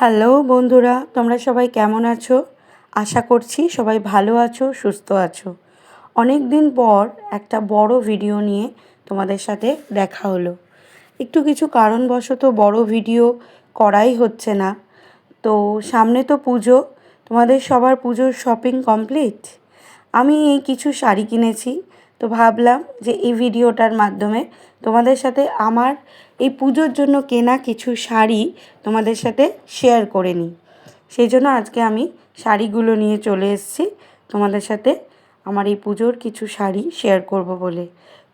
Hello বন্ধুরা, তোমরা সবাই কেমন আছো? আশা করছি সবাই ভালো আছো, সুস্থ আছো। অনেক দিন পর একটা বড় ভিডিও নিয়ে তোমাদের সাথে দেখা হলো। একটু কিছু কারণবশত বড় ভিডিও করাই হচ্ছে না। তো সামনে তো পুজো, তোমাদের সবার পুজোর শপিং কমপ্লিট আমি এই কিছু শাড়ি কিনেছি, তো ভাবলাম যে এই ভিডিওটার মাধ্যমে তোমাদের সাথে আমার এই পুজোর জন্য কেনা কিছু শাড়ি তোমাদের সাথে শেয়ার করে নিই। সেই জন্য আজকে আমি শাড়িগুলো নিয়ে চলে এসেছি। তোমাদের সাথে আমার এই পুজোর কিছু শাড়ি শেয়ার করব বলে।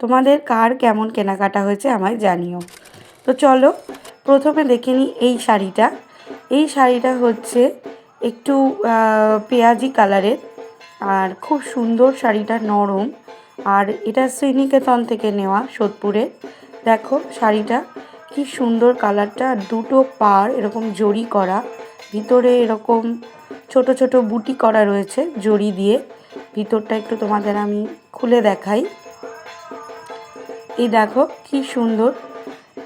তোমাদের কার কেমন কেনাকাটা হয়েছে আমায় জানিও। তো চলো, প্রথমে দেখে নিই এই শাড়িটা। এই শাড়িটা হচ্ছে একটু পেঁয়াজি কালারের আর খুব সুন্দর শাড়িটা নরম। আর এটা শ্রীনিকেতন থেকে নেওয়া সোদপুরে দেখো শাড়িটা, কি সুন্দর কালারটা, দুটো পার এরকম জড়ি করা, ভিতরে এরকম ছোট ছোট বুটি করা রয়েছে জড়ি দিয়ে, ভিতরটা একটু তোমাদের আমি খুলে দেখাই। এই দেখো কি সুন্দর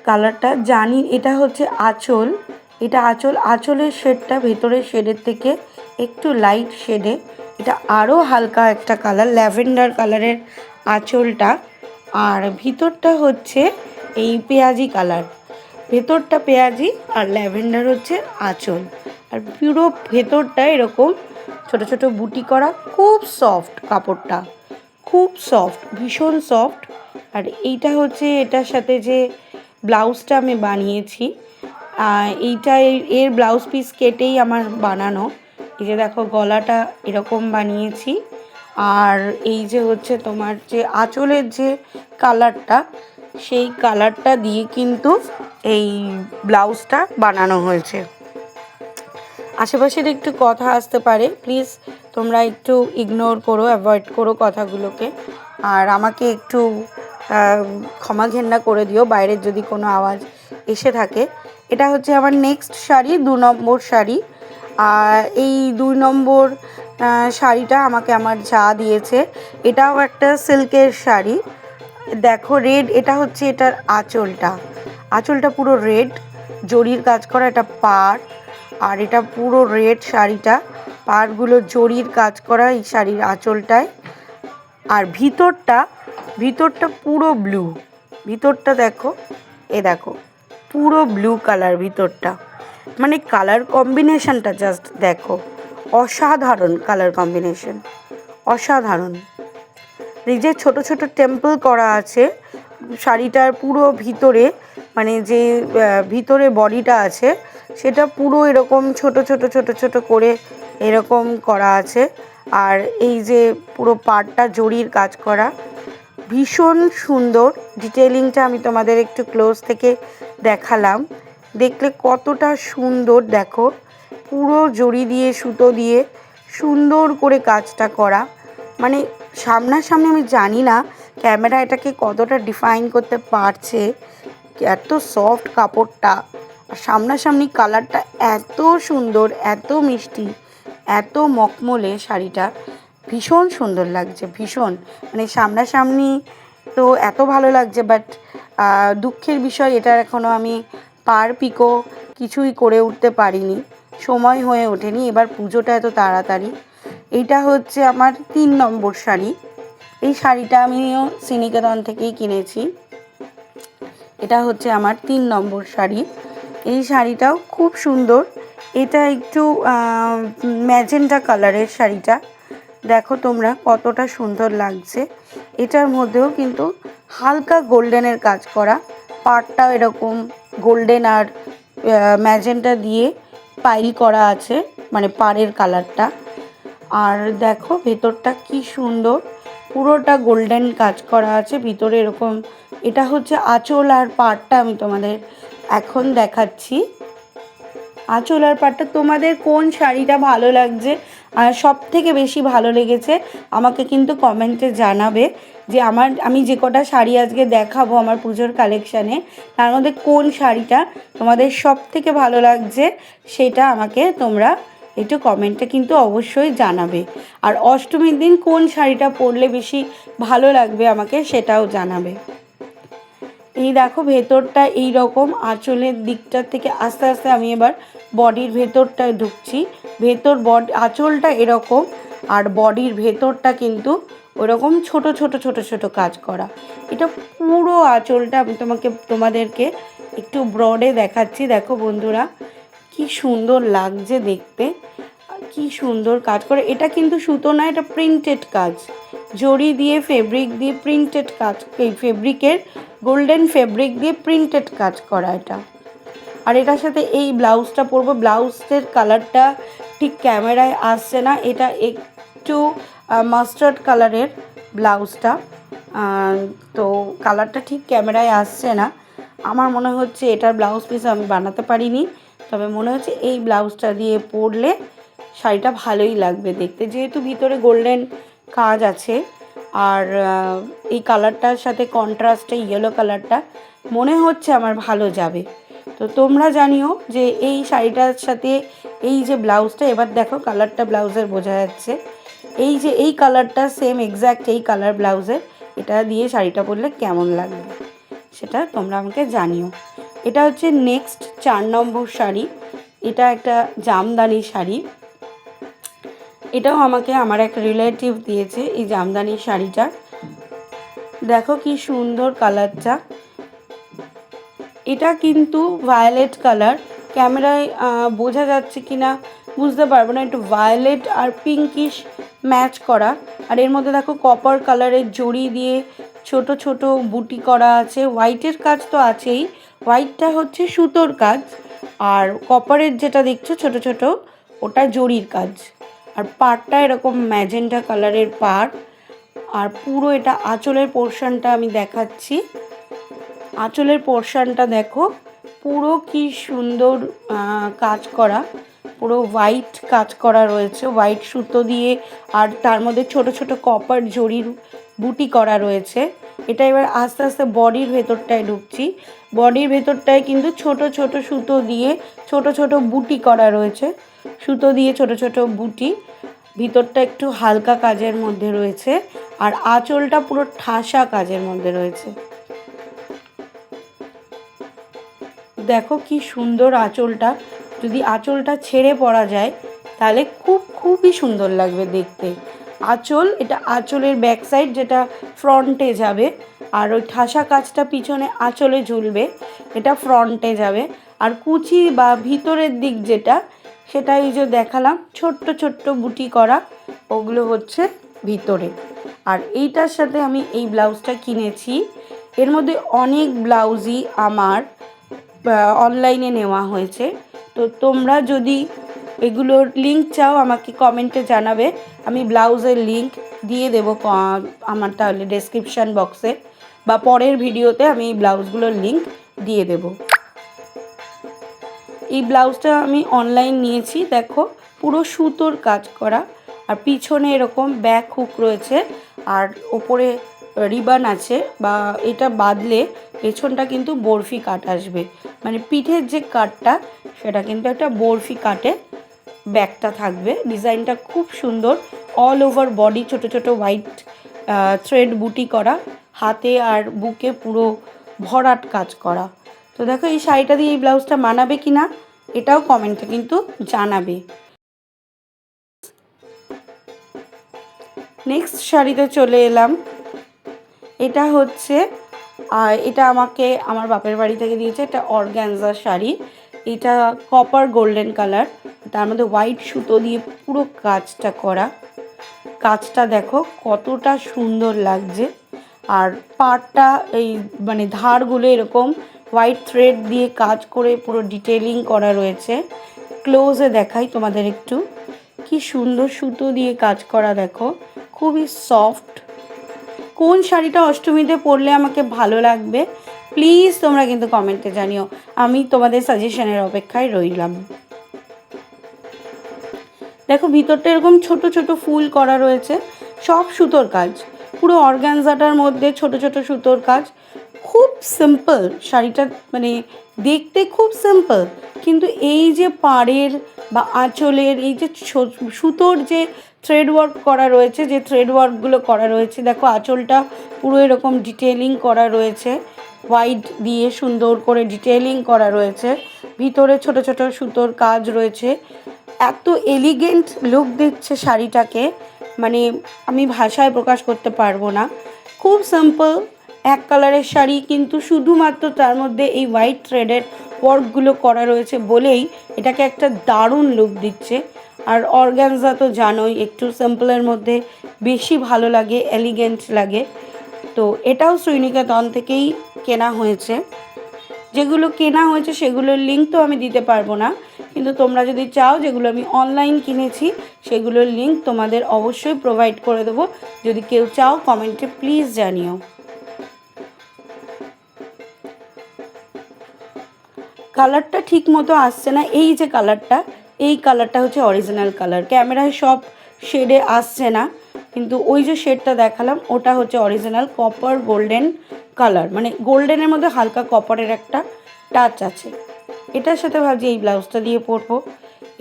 কালারটা, জানি এটা হচ্ছে আঁচল, এটা আঁচল, আঁচলের শেডটা ভেতরের শেডের থেকে একটু লাইট শেডে এটা আরও হালকা একটা কালার ল্যাভেন্ডার কালারের আঁচলটা। আর ভিতরটা হচ্ছে এই পেঁয়াজি কালার। ভেতরটা পেঁয়াজি আর ল্যাভেন্ডার হচ্ছে আঁচল। আর পুরো ভেতরটা এরকম ছোট ছোট বুটি করা খুব সফট কাপড়টা। খুব সফট ভীষণ সফট আর এইটা হচ্ছে এটার সাথে যে ব্লাউজটা আমি বানিয়েছি। এইটা এর ব্লাউজ পিস কেটেই আমার বানানো। এই যে দেখো গলাটা এরকম বানিয়েছি। আর এই যে হচ্ছে তোমার যে আঁচলের যে কালারটা, সেই কালারটা দিয়ে কিন্তু এই ব্লাউজটা বানানো হয়েছে। আশেপাশের একটু কথা আসতে পারে, প্লিজ তোমরা একটু ইগনোর করো অ্যাভয়েড করো কথাগুলোকে। আর আমাকে একটু ক্ষমা ঘেন্না করে দিও বাইরের যদি কোনো আওয়াজ এসে থাকে। এটা হচ্ছে আমার নেক্সট শাড়ি, দু নম্বর শাড়ি। আর এই দুই নম্বর শাড়িটা আমাকে আমার যা দিয়েছে, এটাও একটা সিল্কের শাড়ি। দেখো রেড, এটা হচ্ছে এটার আঁচলটা। আঁচলটা পুরো রেড, জরির কাজ করা এটা পাড়, আর এটা পুরো রেড শাড়িটা। পাড়গুলো জরির কাজ করা এই শাড়ির আঁচলটায়। আর ভিতরটা ভিতরটা পুরো ব্লু। ভিতরটা দেখো, এ দেখো, পুরো ব্লু কালার ভিতরটা। মানে কালার কম্বিনেশনটা জাস্ট দেখো। অসাধারণ কালার কম্বিনেশন অসাধারণ। যে ছোটো ছোটো টেম্পল করা আছে, শাড়িটার পুরো ভিতরে মানে যে ভিতরে বডিটা আছে, সেটা পুরো এরকম ছোট ছোট ছোট ছোট করে এরকম করা আছে। আর এই যে পুরো পাড়টা জরির কাজ করা, ভীষণ সুন্দর। ডিটেলিংটা আমি তোমাদের একটু ক্লোজ থেকে দেখালাম। দেখলে কতটা সুন্দর দেখো। পুরো জড়ি দিয়ে, সুতো দিয়ে সুন্দর করে কাজটা করা। মানে সামনাসামনি আমি জানি না ক্যামেরা এটাকে কতটা ডিফাইন করতে পারছে। এত সফট কাপড়টা আর সামনাসামনি কালারটা এত সুন্দর, এত মিষ্টি, এত মকমলে শাড়িটা। ভীষণ সুন্দর লাগছে, ভীষণ। মানে সামনাসামনি তো এত ভালো লাগছে বাট দুঃখের বিষয় এটার এখনও আমি পার পিকো কিছুই করে উঠতে পারিনি। সময় হয়ে ওঠেনি, এবার পুজোটা এত তাড়াতাড়ি। এইটা হচ্ছে আমার তিন নম্বর শাড়ি। এই শাড়িটা আমিও সিনিকেতন থেকেই কিনেছি। এটা হচ্ছে আমার তিন নম্বর শাড়ি। এই শাড়িটাও খুব সুন্দর। এটা একটু ম্যাজেন্টা কালারের শাড়িটা। দেখো তোমরা কতটা সুন্দর লাগছে। এটার মধ্যেও কিন্তু হালকা গোল্ডেনের কাজ করা। পাটটা এরকম গোল্ডেন আর ম্যাজেন্টা দিয়ে পাইল করা আছে মানে পাড়ের কালারটা। আর দেখো ভেতরটা কি সুন্দর, পুরোটা গোল্ডেন কাজ করা আছে, ভিতরে এরকম, এটা হচ্ছে আঁচল আর পাড়টা আমি তোমাদের এখন দেখাচ্ছি। আঁচল আর পাটটা তোমাদের কোন শাড়িটা ভালো লাগছে? আর সব থেকে বেশি ভালো লেগেছে, আমাকে কিন্তু কমেন্টে জানাবে। যে আমার, আমি যে কটা শাড়ি আজকে দেখাবো আমার পুজোর কালেকশানে তার মধ্যে কোন শাড়িটা তোমাদের সব থেকে ভালো লাগছে সেটা আমাকে তোমরা একটু কমেন্টে কিন্তু অবশ্যই জানাবে। আর অষ্টমীর দিন কোন শাড়িটা পরলে বেশি ভালো লাগবে আমাকে সেটাও জানাবে। এই দেখো ভেতরটা এই রকম আঁচলের দিকটা থেকে আস্তে আস্তে আমি এবার বডির ভেতরটায় ঢুকছি। ভেতর বডি, আঁচলটা এরকম, আর বডির ভেতরটা কিন্তু ওরকম ছোট ছোট ছোট ছোট কাজ করা। এটা পুরো আঁচলটা আমি তোমাকে, তোমাদেরকে একটু ব্রডে দেখাচ্ছি। দেখো বন্ধুরা, কি সুন্দর লাগছে দেখতে। কি সুন্দর কাজ করে। এটা কিন্তু সুতো না, এটা প্রিন্টেড কাজ। জড়ি দিয়ে ফেব্রিক দিয়ে প্রিন্টেড কাজ, এই ফেব্রিকের গোল্ডেন ফেব্রিক দিয়ে প্রিন্টেড কাজ করা এটা। আর এটার সাথে এই ব্লাউজটা পরবো। ব্লাউজের কালারটা ঠিক ক্যামেরায় আসছে না। এটা একটু মাস্টার্ড কালারের ব্লাউজটা তো কালারটা ঠিক ক্যামেরায় আসছে না। আমার মনে হচ্ছে এটার ব্লাউজ পিস আমি বানাতে পারিনি। তবে মনে হচ্ছে এই ব্লাউজটা দিয়ে পরলে শাড়িটা ভালোই লাগবে দেখতে। যেহেতু ভিতরে গোল্ডেন কাজ আছে, আর এই কালারটার সাথে কন্ট্রাস্টে ইয়েলো কালারটা মনে হচ্ছে আমার ভালো যাবে। তো তোমরা জানিও যে এই শাড়িটার সাথে এই যে ব্লাউজটা এবার দেখো কালারটা ব্লাউজের বোঝা যাচ্ছে। এই যে এই কালারটা সেম এক্স্যাক্ট এই কালার ব্লাউজের এটা দিয়ে শাড়িটা পরলে কেমন লাগবে? সেটা তোমরা আমাকে জানিও। এটা হচ্ছে নেক্সট চার নম্বর শাড়ি। এটা একটা জামদানি শাড়ি। এটাও আমাকে আমার এক রিলেটিভ দিয়েছে এই জামদানি শাড়িটা। দেখো কি সুন্দর কালারটা এটা কিন্তু ভায়োলেট কালার ক্যামেরায় বোঝা যাচ্ছে কি না বুঝতে পারব না, একটু ভায়োলেট আর পিঙ্কিশ ম্যাচ করা। আর এর মধ্যে দেখো কপার কালারের জড়ি দিয়ে ছোট ছোট বুটি করা আছে। হোয়াইটের কাজ তো আছেই। হোয়াইটটা হচ্ছে সুতোর কাজ। আর কপারের যেটা দেখছ ছোট ছোট, ওটা জরির কাজ। আর পাড়টা এরকম ম্যাজেন্টা কালারের পাড়। আর পুরো এটা আঁচলের পোর্শনটা আমি দেখাচ্ছি। আঁচলের পোর্শনটা দেখো। পুরো কি সুন্দর কাজ করা। পুরো হোয়াইট কাজ করা রয়েছে। হোয়াইট সুতো দিয়ে আর তার মধ্যে ছোট ছোট কপার জরির বুটি করা রয়েছে। এটা এবার আস্তে আস্তে বডির ভেতরটায় ঢুকছি। বডির ভেতরটায় কিন্তু ছোট ছোট সুতো দিয়ে ছোট ছোট বুটি করা রয়েছে। সুতো দিয়ে ছোট ছোট বুটি। ভিতরটা একটু হালকা কাজের মধ্যে রয়েছে আর আঁচলটা পুরো ঠাসা কাজের মধ্যে রয়েছে। দেখো কি সুন্দর আঁচলটা। যদি আঁচলটা ছেড়ে পড়া যায়, তাহলে খুব খুবই সুন্দর লাগবে দেখতে। আঁচল, এটা আঁচলের ব্যাক সাইড যেটা ফ্রন্টে যাবে, আর ওই ঠাসা কাজটা পিছনে আঁচলে ঝুলবে, এটা ফ্রন্টে যাবে। আর কুচি বা ভিতরের দিক যেটা, সেটা এই যে দেখালাম, ছোট্ট ছোট্ট বুটি করা, ওগুলো হচ্ছে ভিতরে। আর এইটার সাথে আমি এই ব্লাউজটা কিনেছি। এর মধ্যে অনেক ব্লাউজই আমার অনলাইনে নেওয়া হয়েছে। তো তোমরা যদি এগুলোর লিঙ্ক চাও, আমাকে কমেন্টে জানাবে। আমি ব্লাউজের লিঙ্ক দিয়ে দেবো আমার তাহলে ডেসক্রিপশান বক্সে বা পরের ভিডিওতে আমি এই ব্লাউজগুলোর লিঙ্ক দিয়ে দেবো। এই ব্লাউজটা আমি অনলাইন নিয়েছি, দেখো, পুরো সুতোর কাজ করা। আর পিছনে এরকম ব্যাক হুক রয়েছে। আর ওপরে রিবান আছে বা এটা বাঁধলে পেছনটা কিন্তু বরফি কাট আসবে। মানে পিঠের যে কাটটা সেটা কিন্তু একটা বরফি কাটে ব্যাকটা থাকবে। ডিজাইনটা খুব সুন্দর। অল ওভার বডি ছোট ছোট হোয়াইট থ্রেড বুটি করা। হাতে আর বুকে পুরো ভরাট কাজ করা। তো দেখো, এই শাড়িটা দিয়ে এই ব্লাউজটা মানাবে কি না এটাও কমেন্টে কিন্তু জানাবে। নেক্সট শাড়িতে চলে এলাম। এটা হচ্ছে এটা আমাকে আমার বাপের বাড়ি থেকে দিয়েছে, এটা অর্গ্যানজা শাড়ি। এটা কপার গোল্ডেন কালার তার মধ্যে হোয়াইট সুতো দিয়ে পুরো কাজটা করা। কাজটা দেখো কতটা সুন্দর লাগছে। আর পাটটা এই মানে ধারগুলো এরকম হোয়াইট থ্রেড দিয়ে কাজ করে পুরো ডিটেলিং করা রয়েছে। ক্লোজে দেখাই তোমাদের একটু। কি সুন্দর সুতো দিয়ে কাজ করা দেখো। খুবই সফট কোন শাড়িটা অষ্টমীতে পরলে আমাকে ভালো লাগবে? প্লিজ তোমরা কিন্তু কমেন্টে জানিও। আমি তোমাদের সাজেশনের অপেক্ষায় রইলাম। দেখো, ভিতরটা এরকম ছোট ছোট ফুল করা রয়েছে। সব সুতোর কাজ। পুরো অর্গ্যানজাটার মধ্যে ছোট ছোট সুতোর কাজ। খুব সিম্পল শাড়িটা মানে দেখতে খুব সিম্পল কিন্তু এই যে পাড়ের বা আঁচলের এই যে সুতোর যে থ্রেড ওয়ার্ক করা রয়েছে, যে থ্রেড ওয়ার্কগুলো করা রয়েছে, দেখো আঁচলটা পুরো এরকম ডিটেলিং করা রয়েছে হোয়াইট দিয়ে সুন্দর করে ডিটেলিং করা রয়েছে, ভিতরে ছোট ছোট সুতোর কাজ রয়েছে, এত এলিগেন্ট লুক দিচ্ছে শাড়িটাকে মানে আমি ভাষায় প্রকাশ করতে পারব না, খুব সিম্পল এক কালারের শাড়ি, কিন্তু শুধুমাত্র তার মধ্যে এই হোয়াইট থ্রেডের ওয়ার্কগুলো করা রয়েছে বলেই এটাকে একটা দারুণ লুক দিচ্ছে। আর অর্গ্যানজা তো জানোই, একটু সিম্পলের মধ্যে বেশি ভালো লাগে এলিগেন্ট লাগে। তো এটাও শ্রীনিকেতন থেকেই কেনা হয়েছে। যেগুলো কেনা হয়েছে সেগুলোর লিঙ্ক তো আমি দিতে পারব না, কিন্তু তোমরা যদি চাও যেগুলো আমি অনলাইন কিনেছি, সেগুলোর লিঙ্ক তোমাদের অবশ্যই প্রোভাইড করে দেবো। যদি কেউ চাও কমেন্টে প্লিজ জানিও। কালারটা ঠিক মতো আসছে না। এই যে কালারটা, এই কালারটা হচ্ছে অরিজিনাল কালার ক্যামেরায় সব শেডে আসছে না, কিন্তু ওই যে শেডটা দেখালাম, ওটা হচ্ছে অরিজিনাল কপার গোল্ডেন কালার মানে গোল্ডেনের মধ্যে হালকা কপারের একটা টাচ আছে। এটার সাথে ভাবছি এই ব্লাউজটা দিয়ে পরবো।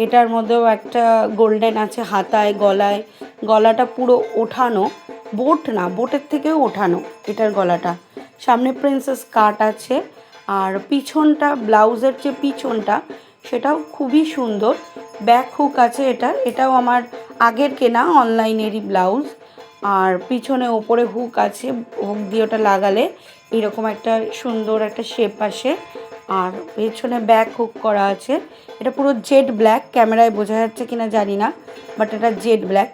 এটার মধ্যেও একটা গোল্ডেন আছে হাতায়, গলায়। গলাটা পুরো ওঠানো বোট না বোটের থেকেও ওঠানো এটার গলাটা। সামনে প্রিন্সেস কাট আছে। আর পিছনটা, ব্লাউজের যে পিছনটা, সেটাও খুবই সুন্দর। ব্যাক হুক আছে এটা, এটাও আমার আগের কেনা অনলাইনেরই ব্লাউজ। আর পিছনে ওপরে হুক আছে, হুক দিয়ে ওটা লাগালে এরকম একটা সুন্দর একটা শেপ আসে। আর পেছনে ব্যাক হুক করা আছে। এটা পুরো জেড ব্ল্যাক ক্যামেরায় বোঝা যাচ্ছে কিনা জানি না বাট এটা জেড ব্ল্যাক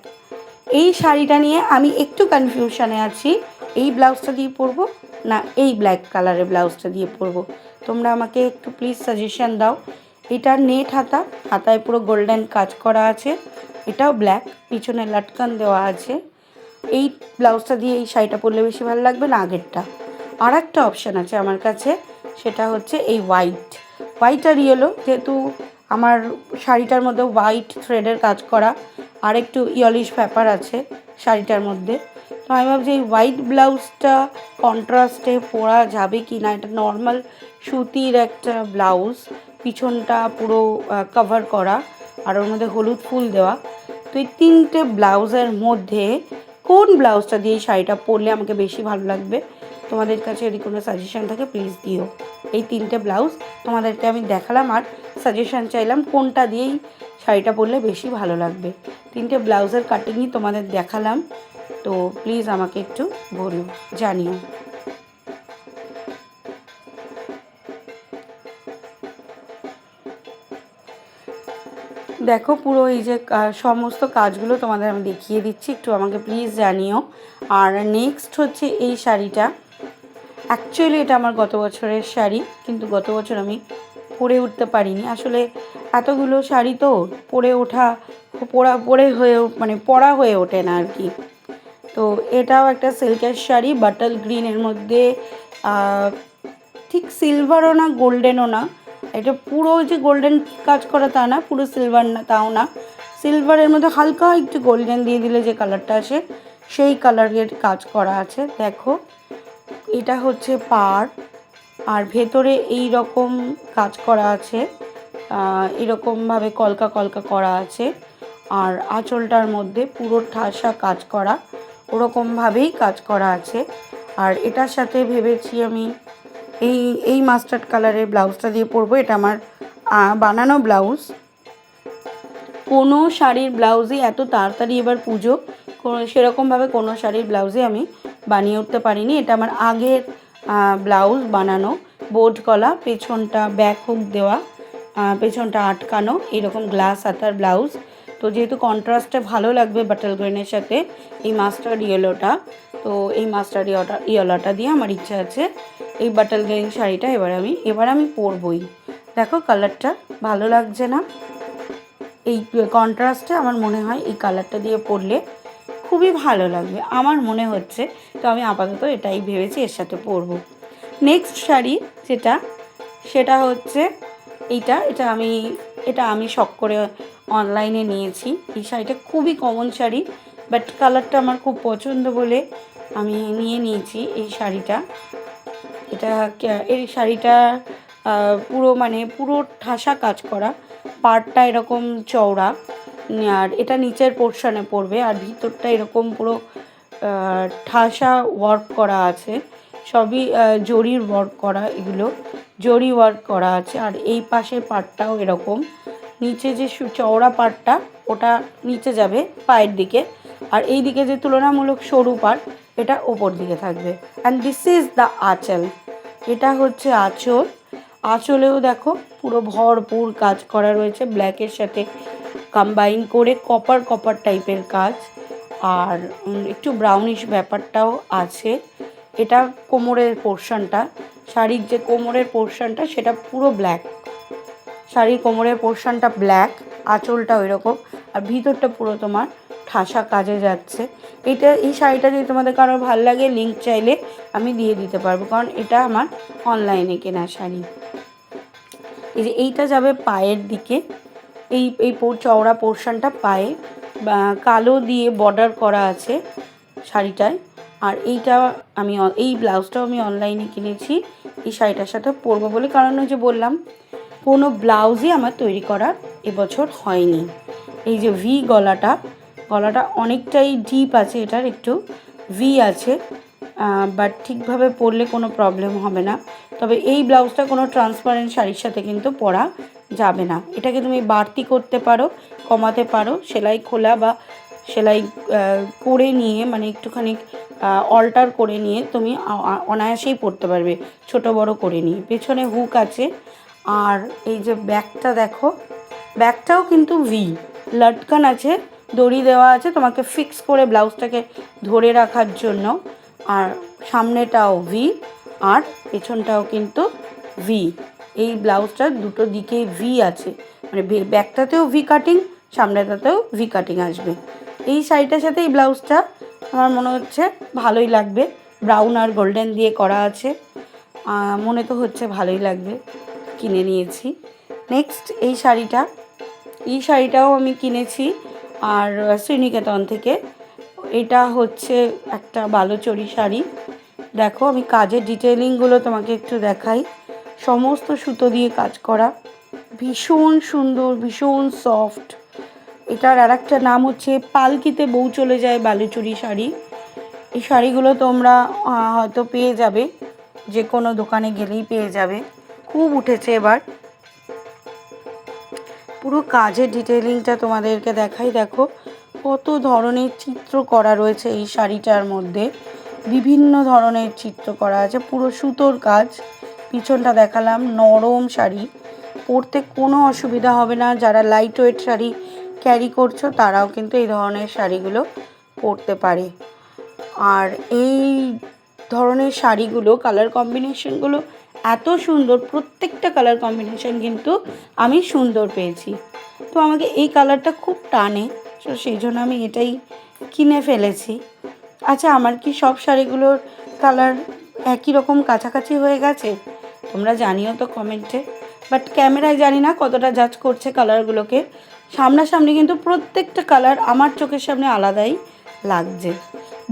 এই শাড়িটা নিয়ে আমি একটু কনফিউশনে আছি। এই ব্লাউজটা দিয়ে পরবো? না, এই ব্ল্যাক কালারের ব্লাউজটা দিয়ে পরবো। তোমরা আমাকে একটু প্লিজ সাজেশন দাও। এটা নেট হাতা, হাতায় পুরো গোল্ডেন কাজ করা আছে। এটাও ব্ল্যাক পিছনে লাটকান দেওয়া আছে। এই ব্লাউজটা দিয়ে এই শাড়িটা পরলে বেশি ভালো লাগবে না আগেরটা। আর একটা অপশান আছে আমার কাছে, সেটা হচ্ছে এই হোয়াইট হোয়াইট আর ইয়েলো যেহেতু আমার শাড়িটার মধ্যে হোয়াইট থ্রেডের কাজ করা আর একটু ইয়লিশ ব্যাপার আছে শাড়িটার মধ্যে। আমি ভাবছি এই হোয়াইট ব্লাউজটা কন্ট্রাস্টে পরা যাবে কি না এটা নর্মাল সুতির একটা ব্লাউজ পিছনটা পুরো কভার করা আর ওর মধ্যে হলুদ ফুল দেওয়া। তো এই তিনটে ব্লাউজের মধ্যে কোন ব্লাউজটা দিয়ে শাড়িটা পরলে আমাকে বেশি ভালো লাগবে? তোমাদের কাছে যদি কোনো সাজেশন থাকে প্লিজ দিও। এই তিনটে ব্লাউজ তোমাদেরকে আমি দেখালাম আর সাজেশন চাইলাম কোনটা দিয়েই শাড়িটা পরলে বেশি ভালো লাগবে। তিনটে ব্লাউজের কাটিংই তোমাদের দেখালাম। তো প্লিজ আমাকে একটু বলো জানিও। দেখো পুরো এই যে সমস্ত কাজগুলো তোমাদের আমি দেখিয়ে দিচ্ছি, একটু আমাকে প্লিজ জানিও। আর নেক্সট হচ্ছে এই শাড়িটা। অ্যাকচুয়ালি এটা আমার গত বছরের শাড়ি, কিন্তু গত বছর আমি পরে উঠতে পারিনি। আসলে এতগুলো শাড়ি তো পরে ওঠা পরা পরে হয়ে মানে পরা হয়ে ওঠে না আর কি। তো এটাও একটা সিল্কের শাড়ি, বাটাল গ্রিনের মধ্যে ঠিক সিলভারও না, গোল্ডেনও না। এটা পুরো যে গোল্ডেন কাজ করা তা না, পুরো সিলভার না, তাও না। সিলভারের মধ্যে হালকা একটু গোল্ডেন দিয়ে দিলে যে কালারটা আসে, সেই কালারের কাজ করা আছে। দেখো, এটা হচ্ছে পাড় আর ভেতরে এই রকম কাজ করা আছে এরকমভাবে কলকা কলকা করা আছে, আর আঁচলটার মধ্যে পুরো ঠাসা কাজ করা। ওরকমভাবেই কাজ করা আছে। আর এটার সাথে ভেবেছি আমি এই এই মাস্টার্ড কালারের ব্লাউজটা দিয়ে পরবো। এটা আমার বানানো ব্লাউজ। কোনো শাড়ির ব্লাউজই এত তাড়াতাড়ি এবার পুজো সেরকমভাবে কোনো শাড়ির ব্লাউজে আমি বানিয়ে উঠতে পারিনি। এটা আমার আগের ব্লাউজ বানানো। বোট কলা, পেছনটা ব্যাক হুক দেওয়া পেছনটা আটকানো, এরকম গ্লাস হাতার ব্লাউজ। তো যেহেতু কন্ট্রাস্টে ভালো লাগবে বাটাল গ্রেনের সাথে, এই মাস্টার্ড ইয়েলোটা তো এই মাস্টার্ড ইয়েলোটা ইয়েলোটা দিয়ে আমার ইচ্ছা আছে, এই বাটাল গ্রেন শাড়িটা এবার আমি এবার আমি পরবই। দেখো কালারটা ভালো লাগছে না? এই কন্ট্রাস্টে আমার মনে হয় এই কালারটা দিয়ে পরলে খুবই ভালো লাগবে, আমার মনে হচ্ছে। তো আমি আপাতত এটাই ভেবেছি এর সাথে পরবো। নেক্সট শাড়ি যেটা, সেটা হচ্ছে এইটা, এটা আমি এটা আমি শখ করে অনলাইনে নিয়েছি। এই শাড়িটা খুবই কমন শাড়ি বাট কালারটা আমার খুব পছন্দ বলে আমি নিয়ে নিয়েছি এই শাড়িটা। এটা এই শাড়িটা পুরো মানে পুরো ঠাসা কাজ করা, পাড়টা এরকম চওড়া, আর এটা নিচের পোর্শনে পড়বে আর ভিতরটা এরকম পুরো ঠাসা ওয়ার্ক করা আছে। সবই জরির ওয়ার্ক করা এগুলো, জরি ওয়ার্ক করা আছে, আর এই পাশের পাটটাও এরকম। নিচে যে চওড়া পাটটা ওটা নিচে যাবে পায়ের দিকে। আর এই দিকে যে তুলনামূলক সরু পাট এটা ওপর দিকে থাকবে। অ্যান্ড দিস ইজ দ্য আঁচল। এটা হচ্ছে আঁচল। আঁচলেও দেখো পুরো ভরপুর কাজ করা রয়েছে ব্ল্যাকের সাথে কম্বাইন করে কপার কপার টাইপের কাজ। আর একটু ব্রাউনিশ ব্যাপারটাও আছে। এটা কোমরের পোর্শনটা শাড়ির যে কোমরের পোর্শনটা সেটা পুরো ব্ল্যাক শাড়ির কোমরের পোর্শনটা ব্ল্যাক আঁচলটা ওই রকম আর ভিতরটা পুরো তোমার ঠাসা কাজে যাচ্ছে। এটা, এই শাড়িটা যদি তোমাদের কারোর ভালো লাগে লিঙ্ক চাইলে আমি দিয়ে দিতে পারব, কারণ এটা আমার অনলাইনে কেনা শাড়ি। এই যে এইটা যাবে পায়ের দিকে, এই এই চওড়া পোর্শনটা পায়ে কালো দিয়ে বর্ডার করা আছে শাড়িটায়, আর এইটা আমি এই ব্লাউজটাও আমি অনলাইনে কিনেছি, এই শাড়িটার সাথে পরবো বলে, কারণ ওই যে বললাম কোনো ব্লাউজই আমার তৈরি করার এবছর হয়নি। এই যে ভি গলাটা গলাটা অনেকটাই ডিপ আছে, এটার একটু ভি আছে বাট ঠিকভাবে পরলে কোনো প্রবলেম হবে না। তবে এই ব্লাউজটা কোনো ট্রান্সপারেন্ট শাড়ির সাথে কিন্তু পরা যাবে না। এটাকে তুমি বাড়তি করতে পারো, কমাতে পারো, সেলাই খোলা বা সেলাই করে নিয়ে মানে একটুখানি অল্টার করে নিয়ে তুমি অনায়াসেই পরতে পারবে, ছোট বড় করে নিয়ে। পেছনে হুক আছে আর এই যে ব্যাগটা দেখো, ব্যাগটাও কিন্তু ভি লটকান আছে, দড়ি দেওয়া আছে তোমাকে ফিক্স করে ব্লাউজটাকে ধরে রাখার জন্য। আর সামনেটাও ভি আর পেছনটাও কিন্তু ভি এই ব্লাউজটার দুটো দিকে ভি আছে। মানে বে- ব্যাকটাতেও ভি কাটিং সামনেটাতেও ভি কাটিং আসবে। এই শাড়িটার সাথে এই ব্লাউজটা আমার মনে হচ্ছে ভালোই লাগবে। ব্রাউন আর গোল্ডেন দিয়ে করা আছে। মনে তো হচ্ছে ভালোই লাগবে। কিনে নিয়েছি। নেক্সট এই শাড়িটা। এই শাড়িটাও আমি কিনেছি আর শ্রীনিকেতন থেকে। এটা হচ্ছে একটা বালুচরি শাড়ি। দেখো, আমি কাজের ডিটেলিংগুলো তোমাকে একটু দেখাই। সমস্ত সুতো দিয়ে কাজ করা। ভীষণ সুন্দর, ভীষণ সফট এটার আর একটা নাম হচ্ছে, পালকিতে বউ চলে যায় বালুচুরি শাড়ি। এই শাড়িগুলো তোমরা হয়তো পেয়ে যাবে। যে কোনো দোকানে গেলেই পেয়ে যাবে। খুব উঠেছে এবার। পুরো কাজের ডিটেলিংটা তোমাদেরকে দেখাই। দেখো, কত ধরনের চিত্র করা রয়েছে এই শাড়িটার মধ্যে। বিভিন্ন ধরনের চিত্র করা আছে, পুরো সুতোর কাজ। পিছনটা দেখালাম, নরম শাড়ি। পরতে কোনো অসুবিধা হবে না। যারা লাইট ওয়েট শাড়ি ক্যারি করছ, তারাও কিন্তু এই ধরনের শাড়িগুলো পরতে পারে। আর এই ধরনের শাড়িগুলো কালার কম্বিনেশনগুলো এত সুন্দর প্রত্যেকটা কালার কম্বিনেশন কিন্তু আমি সুন্দর পেয়েছি। তো আমাকে এই কালারটা খুব টানে, তো সেই জন্য আমি এটাই কিনে ফেলেছি। আচ্ছা আমার কি সব শাড়িগুলোর কালার একই রকম কাছাকাছি হয়ে গেছে? তোমরা জানিও তো কমেন্টে বাট ক্যামেরায় জানি না কতটা জাজ করছে কালারগুলোকে সামনাসামনি কিন্তু প্রত্যেকটা কালার আমার চোখের সামনে আলাদাই লাগছে।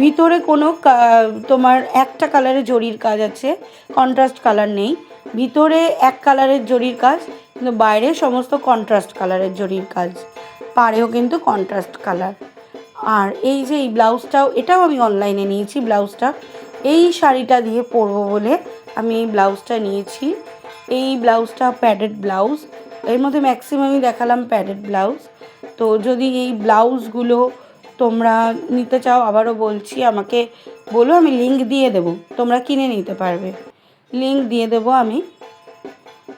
ভিতরে কোনো তোমার একটা কালারের জরির কাজ আছে কন্ট্রাস্ট কালার নেই। ভিতরে এক কালারের জরির কাজ, কিন্তু বাইরে সমস্ত কন্ট্রাস্ট কালারের জরির কাজ। পাড়েও কিন্তু কন্ট্রাস্ট কালার আর এই যে এই ব্লাউজটাও, এটাও আমি অনলাইনে নিয়েছি ব্লাউজটা। এই শাড়িটা দিয়ে পরবো বলে আমি এই ব্লাউজটা নিয়েছি। এই ব্লাউজটা প্যাডেড ব্লাউজ। এর মধ্যে ম্যাক্সিমামই দেখালাম প্যাডেড ব্লাউজ। তো যদি এই ব্লাউজগুলো তোমরা নিতে চাও, আবারও বলছি, আমাকে বলো, আমি লিংক দিয়ে দেবো। তোমরা কিনে নিতে পারবে। লিংক দিয়ে দেবো আমি।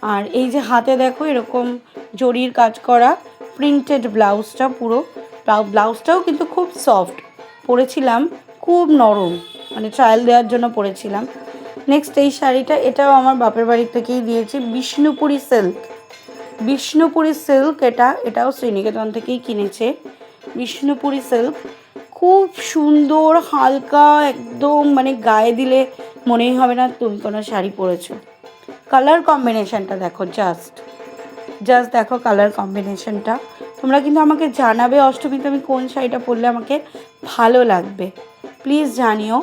আর এই যে হাতে দেখো, এরকম জরির কাজ করা প্রিন্টেড ব্লাউজটা পুরো। ব্লাউ- ব্লাউজটাও কিন্তু খুব সফট পরেছিলাম খুব নরম। মানে ট্রায়াল দেওয়ার জন্য পরেছিলাম। নেক্সট এই শাড়িটা, এটাও আমার বাপের বাড়ি থেকেই দিয়েছি। বিষ্ণুপুরি সিল্ক বিষ্ণুপুরি সিল্ক এটা, এটাও শ্রীনিকেতন থেকেই কিনেছে। বিষ্ণুপুরি সিল্ক খুব সুন্দর, হালকা, একদম মানে গায়ে দিলে মনেই হবে না তুমি কোনো শাড়ি পরেছো। কালার কম্বিনেশনটা দেখো জাস্ট জাস্ট দেখো কালার কম্বিনেশনটা তোমরা কিন্তু আমাকে জানাবে, অষ্টমীতে আমি কোন শাড়িটা পরলে আমাকে ভালো লাগবে। প্লিজ জানিও।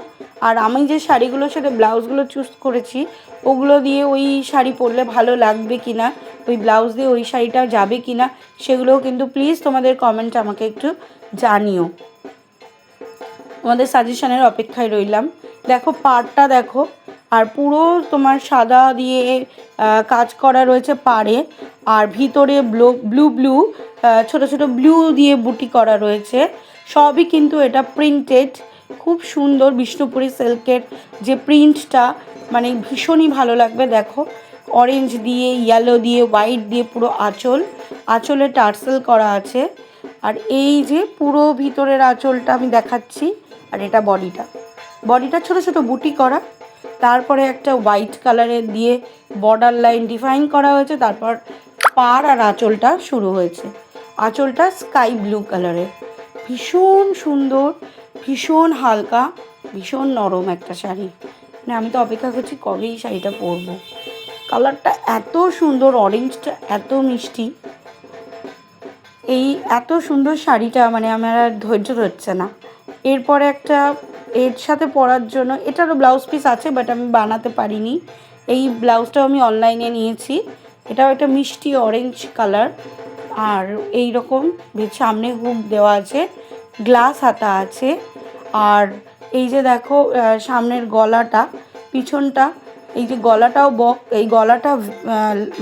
আর আমি যে শাড়িগুলোর সাথে ব্লাউজগুলো চুজ করেছি, ওগুলো দিয়ে ওই শাড়ি পরলে ভালো লাগবে কি না ওই ব্লাউজ দিয়ে ওই শাড়িটা যাবে কি না সেগুলোও কিন্তু প্লিজ তোমাদের কমেন্ট আমাকে একটু জানিও। তোমাদের সাজেশনের অপেক্ষায় রইলাম। দেখো, পাড়টা দেখো, আর পুরো তোমার সাদা দিয়ে কাজ করা রয়েছে পাড়ে, আর ভিতরে ব্লু ব্লু ব্লু ছোটো ছোটো ব্লু দিয়ে বুটি করা রয়েছে। সবই কিন্তু এটা প্রিন্টেড খুব সুন্দর বিষ্ণুপুরি সিল্কের যে প্রিন্টটা মানে ভীষণই ভালো লাগবে, দেখো। অরেঞ্জ দিয়ে ইয়েলো দিয়ে হোয়াইট দিয়ে পুরো আঁচল। আঁচলে টার্সেল করা আছে। আর এই যে পুরো ভিতরের আঁচলটা আমি দেখাচ্ছি, আর এটা বডিটা। বডিটা ছোট ছোট বুটি করা। তারপরে একটা হোয়াইট কালারের দিয়ে বর্ডার লাইন ডিফাইন করা হয়েছে। তারপর পার আর আঁচলটা শুরু হয়েছে। আঁচলটা স্কাই ব্লু কালারের ভীষণ সুন্দর। ভীষণ হালকা, ভীষণ নরম একটা শাড়ি। মানে আমি তো অপেক্ষা করছি কবে এই শাড়িটা পরবো। কালারটা এত সুন্দর অরেঞ্জটা এত মিষ্টি। এই এত সুন্দর শাড়িটা মানে আমার আর ধৈর্য ধরছে না। এরপরে একটা এর সাথে পরার জন্য, এটারও ব্লাউজ পিস আছে বাট আমি বানাতে পারিনি। এই ব্লাউজটাও আমি অনলাইনে নিয়েছি। এটাও একটা মিষ্টি অরেঞ্জ কালার আর এই রকম সামনে হুক দেওয়া আছে। গ্লাস হাতা আছে। আর এই যে দেখো সামনের গলাটা, পিছনটা, এই যে গলাটাও বক, এই গলাটা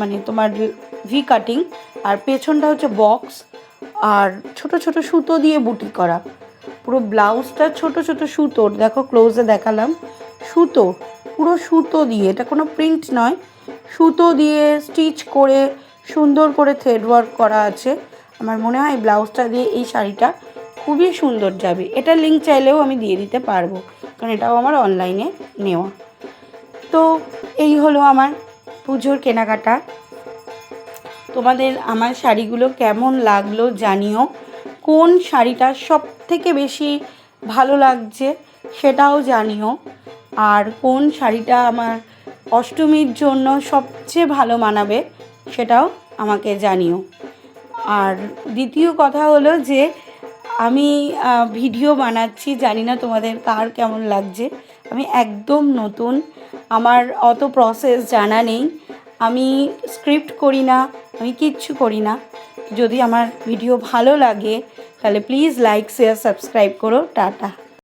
মানে তোমার ভি কাটিং আর পেছনটা হচ্ছে বক্স আর ছোট ছোট সুতো দিয়ে বুটি করা। পুরো ব্লাউজটা ছোট ছোট সুতোর দেখো ক্লোজে দেখালাম। সুতো, পুরো সুতো দিয়ে, এটা কোনো প্রিন্ট নয়, সুতো দিয়ে স্টিচ করে, সুন্দর করে থ্রেড ওয়ার্ক করা আছে। আমার মনে হয় ব্লাউজটা দিয়ে এই শাড়িটা খুবই সুন্দর যাবে। এটা লিঙ্ক চাইলেও আমি দিয়ে দিতে পারব, কারণ এটাও আমার অনলাইনে নেওয়া। তো এই হলো আমার পুজোর কেনাকাটা। তোমাদের আমার শাড়িগুলো কেমন লাগল জানিও। কোন শাড়িটা সব থেকে বেশি ভালো লাগছে সেটাও জানিও। আর কোন শাড়িটা আমার অষ্টমীর জন্য সবচেয়ে ভালো মানাবে সেটাও আমাকে জানিও। আর দ্বিতীয় কথা হলো যে আমি ভিডিও বানাচ্ছি, জানি না তোমাদের কার কেমন লাগছে। আমি একদম নতুন, আমার অত প্রসেস জানা নেই। আমি স্ক্রিপ্ট করি না, আমি কিচ্ছু করি না। যদি আমার ভিডিও ভালো লাগে, তাহলে প্লিজ লাইক শেয়ার সাবস্ক্রাইব করো, টাটা।